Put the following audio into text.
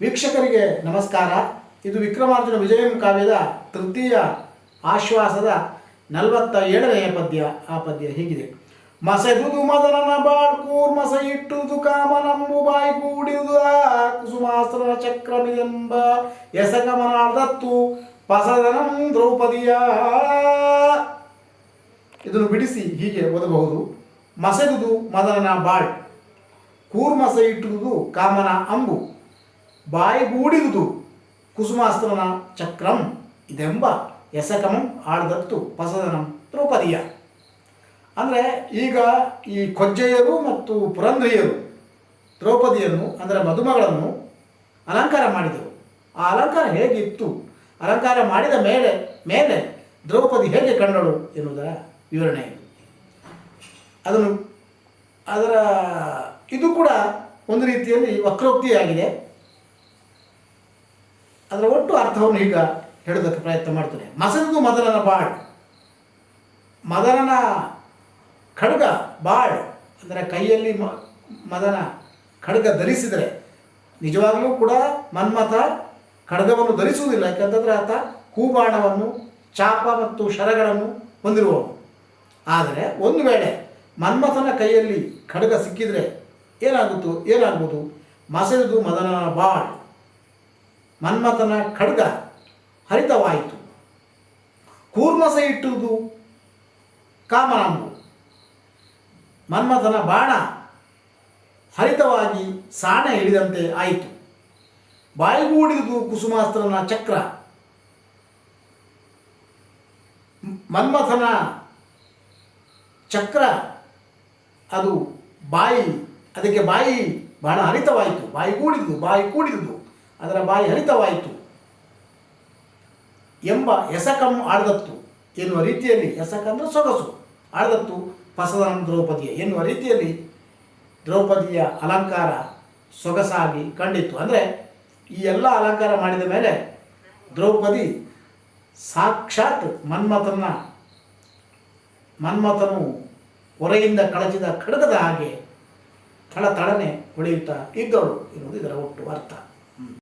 ವೀಕ್ಷಕರಿಗೆ ನಮಸ್ಕಾರ. ಇದು ವಿಕ್ರಮಾರ್ಜುನ ವಿಜಯಂ ಕಾವ್ಯದ ತೃತೀಯ ಆಶ್ವಾಸದ ನಲವತ್ತ ಏಳನೆಯ ಪದ್ಯ. ಆ ಪದ್ಯ ಹೀಗಿದೆ. ಮಸೆದುದು ಮದನನ ಬಾಳ್ಕೂರ್ ಮಸ ಇಟ್ಟುದು ಕಾಮನಂಬು ಬಾಯಿ ಕೂಡಿದು ಕುಸುಮಾಸ್ತ್ರ ಚಕ್ರಮಿದೆಂಬ ಎಸಗಮನಾರ್ದತ್ತು ಪಸದನಂ ದ್ರೌಪದಿಯ. ಇದನ್ನು ಬಿಡಿಸಿ ಹೀಗೆ ಓದಬಹುದು. ಮಸೆದುದು ಮದನನ ಬಾಳ್ ಕೂರ್ಮಸ ಇಟ್ಟುದು ಕಾಮನ ಅಂಬು. ಬಾಯಿಗೂಡಿದುದು ಕುಸುಮಾಸ್ತ್ರನ ಚಕ್ರಂ ಇದೆಂಬ ಎಸಕಮಂ ಆಳ್ದತ್ತು ಪಸದನಂ ದ್ರೌಪದಿಯ. ಅಂದರೆ ಈಗ ಈ ಕೊಜ್ಜೆಯರು ಮತ್ತು ಪುರಂದ್ರಿಯರು ದ್ರೌಪದಿಯನ್ನು, ಅಂದರೆ ಮದುಮಗಳನ್ನು ಅಲಂಕಾರ ಮಾಡಿದರು. ಆ ಅಲಂಕಾರ ಹೇಗಿತ್ತು? ಅಲಂಕಾರ ಮಾಡಿದ ಮೇಲೆ ಮೇಲೆ ದ್ರೌಪದಿ ಹೇಗೆ ಕಂಡಳು ಎನ್ನುವುದರ ವಿವರಣೆ ಅದನ್ನು ಅದರ, ಇದು ಕೂಡ ಒಂದು ರೀತಿಯಲ್ಲಿ ವಕ್ರೋಕ್ತಿಯಾಗಿದೆ. ಅದರ ಒಟ್ಟು ಅರ್ಥವನ್ನು ಈಗ ಹೇಳೋದಕ್ಕೆ ಪ್ರಯತ್ನ ಮಾಡ್ತೇನೆ. ಮಸದು ಮದನನ ಬಾಳ್. ಮದನನ ಖಡ್ಗ ಬಾಳ್. ಅಂದರೆ ಕೈಯಲ್ಲಿ ಮದನ ಖಡ್ಗ ಧರಿಸಿದರೆ ನಿಜವಾಗಲೂ ಕೂಡ ಮನ್ಮಥ ಖಡ್ಗವನ್ನು ಧರಿಸುವುದಿಲ್ಲ. ಯಾಕಂತಂದರೆ ಆತ ಕೂಬಾಣವನ್ನು, ಚಾಪ ಮತ್ತು ಶರಗಳನ್ನು ಹೊಂದಿರುವವನು. ಆದರೆ ಒಂದು ವೇಳೆ ಮನ್ಮಥನ ಕೈಯಲ್ಲಿ ಖಡ್ಗ ಸಿಕ್ಕಿದರೆ ಏನಾಗುತ್ತೋ? ಏನಾಗುವುದು ಮಸೆದು ಮದನನ ಬಾಳ್. ಮನ್ಮಥನ ಖಡ್ಗ ಹರಿತವಾಯಿತು. ಕೂರ್ಮಸ ಇಟ್ಟುವುದು ಕಾಮನಾಂಬು ಮನ್ಮಥನ ಬಾಣ ಹರಿತವಾಗಿ ಸಾಣ ಹಿಡಿದಂತೆ ಆಯಿತು. ಬಾಯಿಗೂಡಿದುದು ಕುಸುಮಾಸ್ತ್ರನ ಚಕ್ರ. ಮನ್ಮಥನ ಚಕ್ರ ಅದು ಬಾಯಿ, ಅದಕ್ಕೆ ಬಾಯಿ ಬಾಣ ಹರಿತವಾಯಿತು. ಬಾಯಿ ಕೂಡಿದುದು ಬಾಯಿ ಕೂಡಿದುದು ಅದರ ಬಾಯಿ ಹರಿತವಾಯಿತು. ಎಂಬ ಎಸಕಂ ಆಡದತ್ತು. ಎನ್ನುವ ರೀತಿಯಲ್ಲಿ ಎಸಕ ಅಂದರೆ ಸೊಗಸು. ಆಡದತ್ತು ಪಸದನ ದ್ರೌಪದಿಯ. ಎನ್ನುವ ರೀತಿಯಲ್ಲಿ ದ್ರೌಪದಿಯ ಅಲಂಕಾರ ಸೊಗಸಾಗಿ ಕಂಡಿತ್ತು. ಅಂದರೆ ಈ ಎಲ್ಲ ಅಲಂಕಾರ ಮಾಡಿದ ಮೇಲೆ ದ್ರೌಪದಿ ಸಾಕ್ಷಾತ್ ಮನ್ಮಥನ, ಮನ್ಮಥನು ಹೊರೆಯಿಂದ ಕಳಚಿದ ಖಡ್ಗದ ಹಾಗೆ ಥಳಥಳನೆ ಹೊಳೆಯುತ್ತಾ ಇದ್ದಳು ಎನ್ನುವುದು ಇದರ ಒಟ್ಟು ಅರ್ಥ.